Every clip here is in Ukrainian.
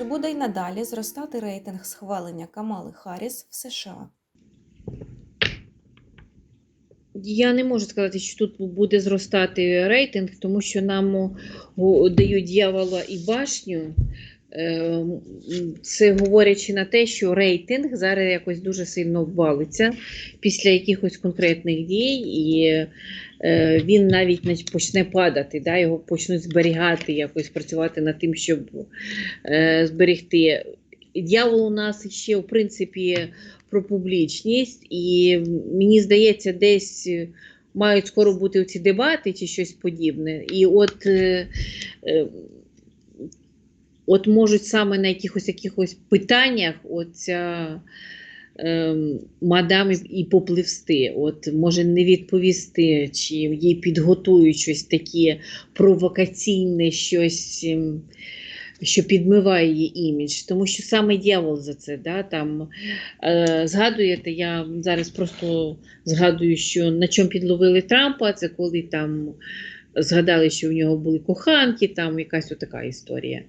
Чи буде й надалі зростати рейтинг схвалення Камали Харріс в США? Я не можу сказати, що тут буде зростати рейтинг, тому що нам дають дьявола і башню. Е, м, Це говорячи на те, що рейтинг зараз якось дуже сильно ввалиться після якихось конкретних дій, і е, він навіть почне падати, да, його почнуть зберігати, якось працювати над тим, щоб е, зберегти. Дьявол у нас ще, в принципі, про публічність, і мені здається, десь мають скоро бути ці дебати чи щось подібне. І от, е, от можуть саме на якихось якихось питаннях оця е, мадам і- попливсти, от може не відповісти, чи їй підготують щось таке провокаційне, щось. ем, що підмиває її імідж, тому що саме дьявол за це. Да, там, е, згадуєте, я зараз просто згадую, що на чому підловили Трампа, це коли там згадали, що в нього були коханки, там якась отака історія.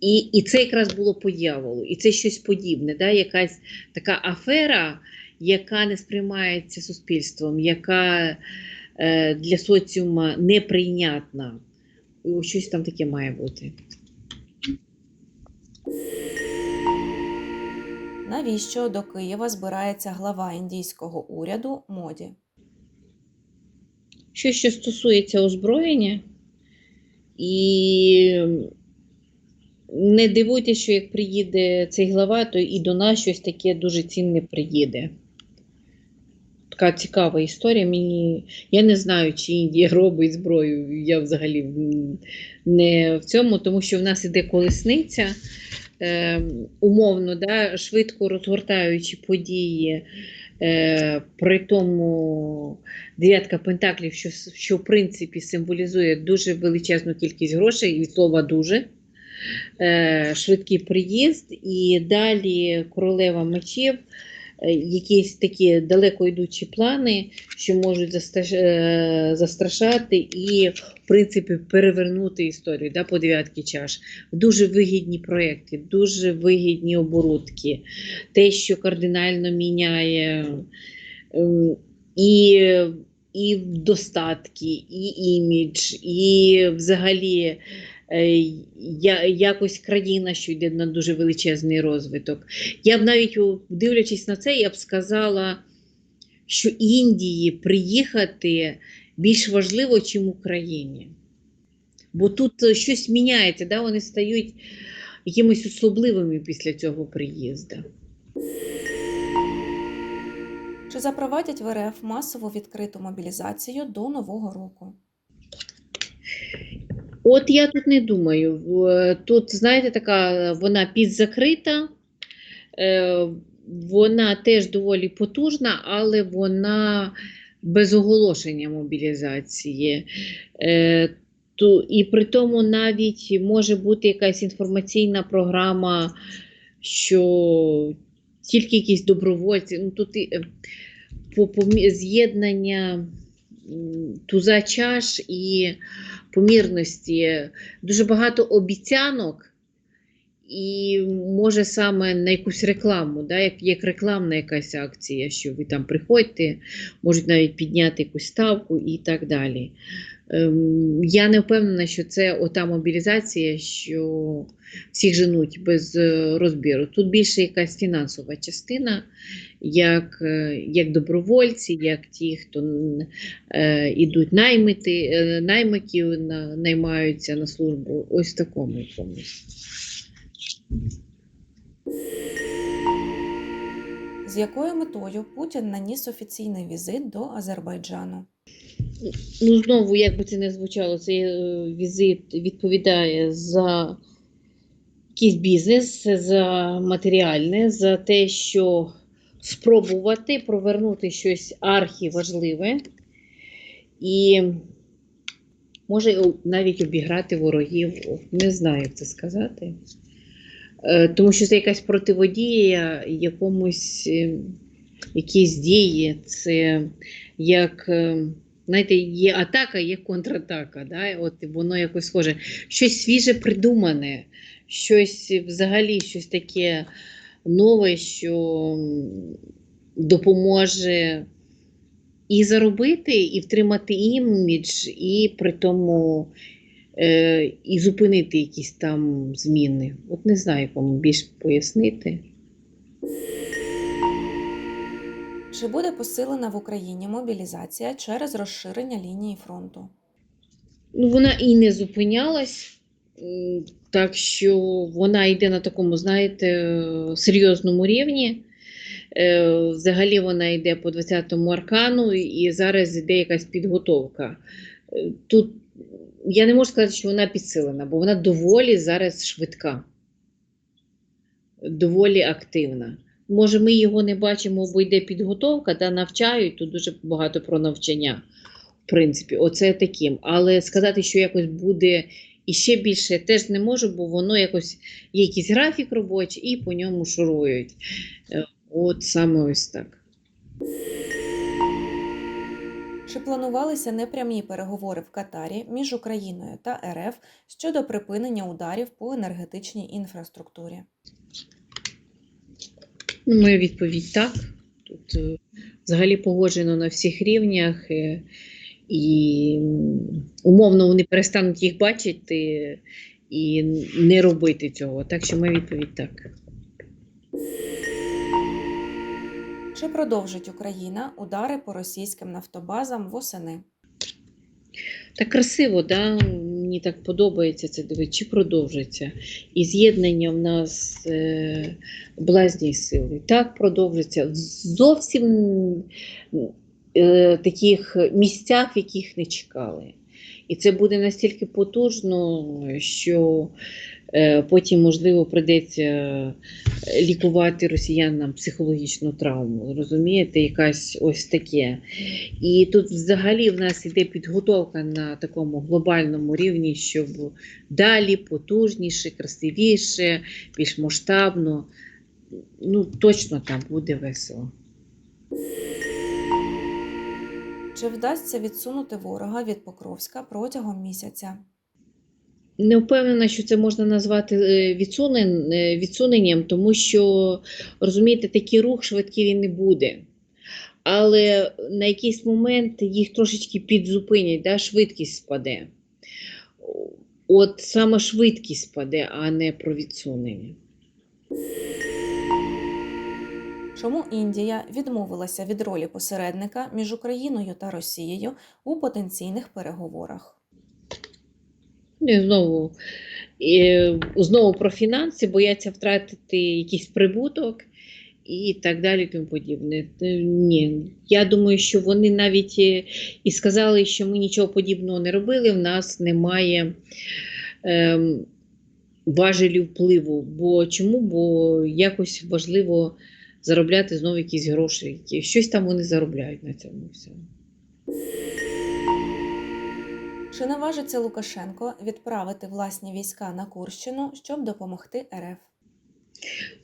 І, і це якраз було по дьяволу, і це щось подібне, да, якась така афера, яка не сприймається суспільством, яка е, для соціума неприйнятна. Щось там таке має бути. Навіщо до Києва збирається глава індійського уряду Моді? Що, що стосується озброєння, і не дивуйтесь, що як приїде цей глава, то і до нас щось таке дуже цінне приїде. Така цікава історія. Мені... Я не знаю, чи Індія робить зброю. Я взагалі не в цьому, тому що в нас іде колесниця. Е, умовно, да, швидко розгортаючи події, е, при тому дев'ятка пентаклів, що, що в принципі символізує дуже величезну кількість грошей, від слова дуже. Е, швидкий приїзд, і далі королева мечів, е, якісь такі далеко йдучі плани, що можуть е, застрашати і, в принципі, перевернути історію да, по дев'ятки чаш. Дуже вигідні проекти, дуже вигідні оборудки, те, що кардинально міняє ем, і, і достатки, і імідж, і взагалі. Е, Якось країна, що йде на дуже величезний розвиток. Я б навіть, дивлячись на це, я б сказала, що Індії приїхати більш важливо, ніж Україні. Бо тут е, щось міняється, да? вони стають якимись особливими після цього приїзду. Чи запровадять в РФ масову відкриту мобілізацію до Нового року? От я тут не думаю. Тут, знаєте, така вона підзакрита, е, вона теж доволі потужна, але вона без оголошення мобілізації. Е, І при тому навіть може бути якась інформаційна програма, що тільки якісь добровольці. Ну, тут е, по, з'єднання туза чаш і помірності, дуже багато обіцянок, і може саме на якусь рекламу, да, як, як рекламна якась акція, що ви там приходьте, можуть навіть підняти якусь ставку і так далі. Ем, я не впевнена, що це ота мобілізація, що всіх женуть без е, розбіру. Тут більше якась фінансова частина, як, е, як добровольці, як ті, хто е, ідуть наймити, е, наймиків, на, наймаються на службу. Ось в такому якомусь. З якою метою Путін наніс офіційний візит до Азербайджану? Ну, знову, як би це не звучало, цей е, візит відповідає за якийсь бізнес, за матеріальне, за те, що спробувати провернути щось архіважливе і може навіть обіграти ворогів. Не знаю, як це сказати. Е, Тому що це якась противодія якомусь е, якійсь дії. Це як. Знаєте, є атака, є контратака. Да? От воно якось схоже. Щось свіже придумане, щось взагалі щось таке нове, що допоможе і заробити, і втримати імідж, і при тому е, і зупинити якісь там зміни. От не знаю, як вам більш пояснити. Чи буде посилена в Україні мобілізація через розширення лінії фронту? Ну, вона і не зупинялась, так що вона йде на такому, знаєте, серйозному рівні. Е, Взагалі вона йде по 20-му аркану, і зараз йде якась підготовка. Е, Тут я не можу сказати, що вона підсилена, бо вона доволі зараз швидка, доволі активна. Може, ми його не бачимо, бо йде підготовка, та навчають, тут дуже багато про навчання. В принципі, оце таким. Але сказати, що якось буде іще більше, теж не можу, бо воно якось є якийсь графік робочий і по ньому шурують. Е, От саме ось так. Чи планувалися непрямі переговори в Катарі між Україною та РФ щодо припинення ударів по енергетичній інфраструктурі? Ну, Моя відповідь так. Тут е, взагалі погоджено на всіх рівнях, е, і умовно вони перестануть їх бачити і не робити цього. Так що моя відповідь так. Чи продовжить Україна удари по російським нафтобазам восени? Так красиво, да? Мені так подобається це дивитися, чи продовжиться. І з'єднання в нас е, блазні сили. Так продовжиться. В зовсім е, таких місцях, яких не чекали. І це буде настільки потужно, що потім, можливо, прийдеться е, лікувати росіянам психологічну травму. Розумієте, якась ось таке. І тут взагалі в нас іде підготовка на такому глобальному рівні, щоб далі потужніше, красивіше, більш масштабно. Ну, точно там буде весело. Чи вдасться відсунути ворога від Покровська протягом місяця? Не впевнена, що це можна назвати е, е, відсуненням, тому що, розумієте, такий рух швидкий він не буде. Але на якийсь момент їх трошечки підзупинять, да, швидкість спаде. От саме швидкість спаде, а не про відсунення. Чому Індія відмовилася від ролі посередника між Україною та Росією у потенційних переговорах? І знову, і, знову про фінанси, бояться втратити якийсь прибуток і так далі, тому подібне. Е, Ні, я думаю, що вони навіть е, і сказали, що ми нічого подібного не робили, в нас немає ем, важелів впливу. Бо чому? Бо якось важливо заробляти знову якісь гроші. Щось там вони заробляють на цьому всьому. Чи наважиться Лукашенко відправити власні війська на Курщину, щоб допомогти РФ?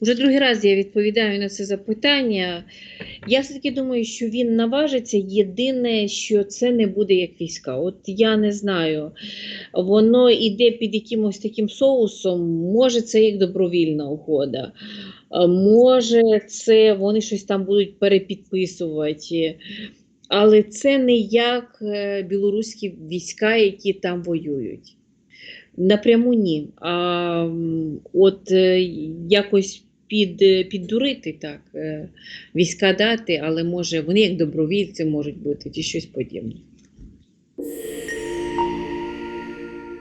Уже другий раз я відповідаю на це запитання. Я все-таки думаю, що він наважиться. Єдине, що це не буде як війська. От я не знаю. Воно йде під якимось таким соусом. Може, це як добровільна угода. Може, це вони щось там будуть перепідписувати. Але це не як е, білоруські війська, які там воюють. Напряму ні. А от е, якось під, е, піддурити так, війська дати, але може вони як добровільці можуть бути чи щось подібне.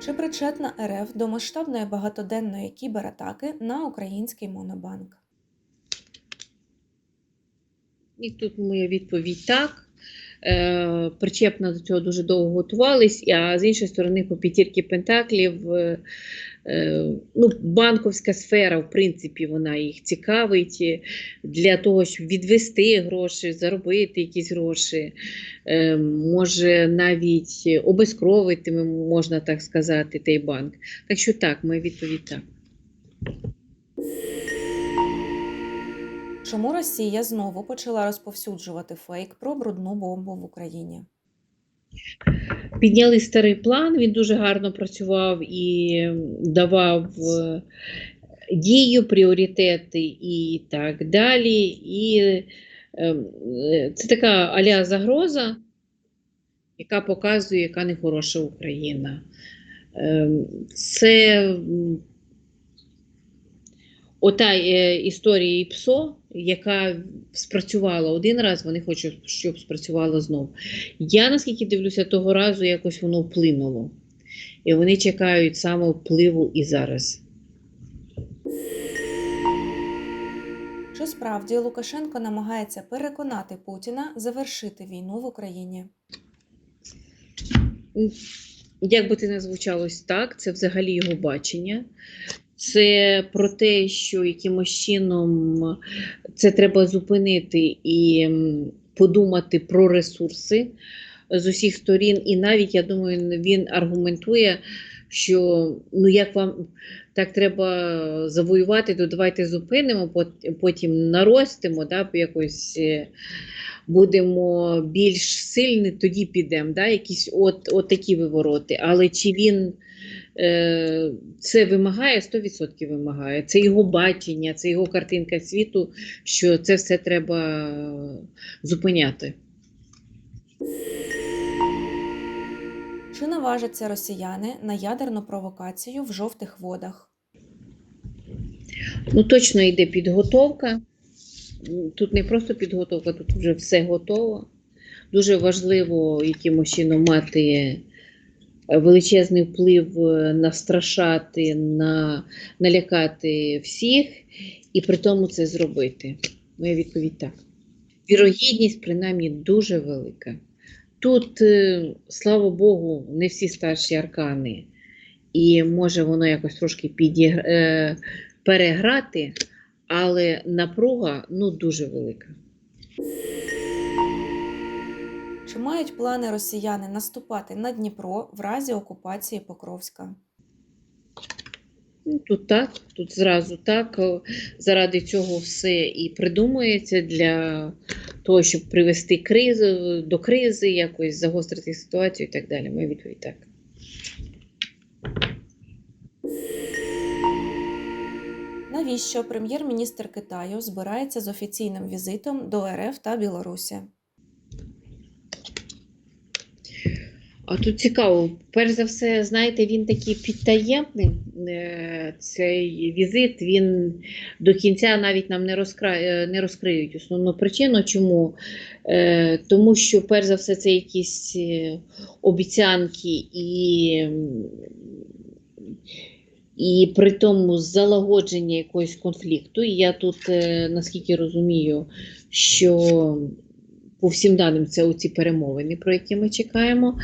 Чи причетна РФ до масштабної багатоденної кібератаки на український монобанк? І тут моя відповідь так. Е, причепно до цього дуже довго готувались, а з іншої сторони, по п'ятірки пентаклів, е, е, ну, банковська сфера, в принципі, вона їх цікавить для того, щоб відвести гроші, заробити якісь гроші, може навіть обезкровити, можна так сказати, той банк. Так що так, моя відповідь так. Чому Росія знову почала розповсюджувати фейк про брудну бомбу в Україні? підняли старий план, він дуже гарно працював і давав е, дію, пріоритети і так далі. І е, е, це така аля загроза, яка показує, яка нехороша Україна. Е, Це ота е, історія ІПСО, яка спрацювала один раз, вони хочуть, щоб спрацювала знов. Я наскільки дивлюся, того разу якось воно вплинуло. І вони чекають саме впливу і зараз. Чи справді Лукашенко намагається переконати Путіна завершити війну в Україні? Як би це не звучалось так, це взагалі його бачення. Це про те, що якимось чином це треба зупинити і подумати про ресурси з усіх сторін. І навіть, я думаю, він аргументує, що ну як вам так треба завоювати, то давайте зупинимо, потім наростимо, да, якось е, будемо більш сильні, тоді підемо. Да, якісь от, от такі вивороти. Але чи він це вимагає, 100% вимагає. Це його бачення, це його картинка світу, що це все треба зупиняти. Чи наважаться росіяни на ядерну провокацію в жовтих водах? Ну, точно йде підготовка. Тут не просто підготовка, тут вже все готово. Дуже важливо якимось чином мати е, величезний вплив, е, настрашати, на, налякати всіх, і при тому це зробити. Моя відповідь так. Вірогідність, принаймні, дуже велика. Тут, е, слава Богу, не всі старші аркани, і може воно якось трошки підіг... е, переграти, але напруга ну, дуже велика. Чи мають плани росіяни наступати на Дніпро в разі окупації Покровська? Ну, Тут так, тут зразу так. Заради цього все і придумується для того, щоб привести кризу до кризи, якось загострити ситуацію і так далі. Моя відповідь так. Навіщо прем'єр-міністр Китаю збирається з офіційним візитом до РФ та Білорусі? А тут цікаво, перш за все, знаєте, він такий підтаємний. е, Цей візит він до кінця навіть нам не, розкра... е, не розкриють основну причину. Чому? Е, Тому що, перш за все, це якісь обіцянки і, і при тому залагодження якогось конфлікту. І я тут, наскільки розумію, що по всім даним це оці перемовини, про які ми чекаємо.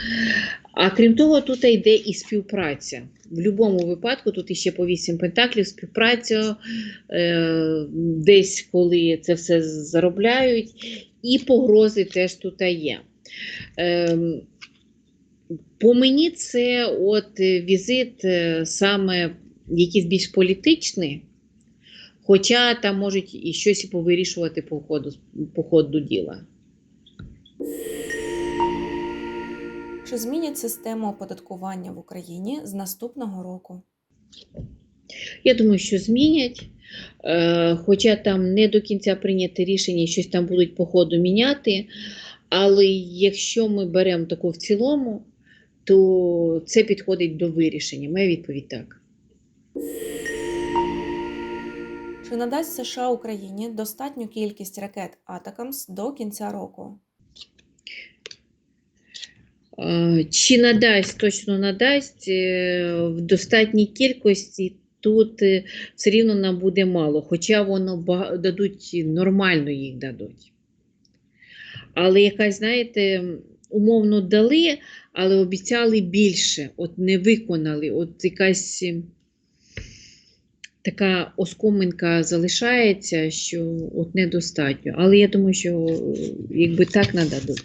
А крім того, тут йде і співпраця. В будь-якому випадку тут іще по вісім пентаклів співпраця, е, десь коли це все заробляють, і погрози теж тут є. Е, по мені це от візит е, саме якийсь більш політичний, хоча там можуть і щось і повирішувати по ходу, по ходу діла. Чи змінять систему оподаткування в Україні з наступного року? Я думаю, що змінять. Е, Хоча там не до кінця прийняте рішення, щось там будуть по ходу міняти. Але якщо ми беремо таку в цілому, то це підходить до вирішення. Моя відповідь так. Чи надасть США Україні достатню кількість ракет Атакамс до кінця року? Е, Чи надасть, точно надасть е, в достатній кількості. Тут е, все рівно нам буде мало, хоча воно дадуть нормально їх дадуть. Але якась, знаєте, умовно дали, але обіцяли більше, от не виконали. От якась е, така оскоминка залишається, що от недостатньо. Але я думаю, що е, якби так нададуть.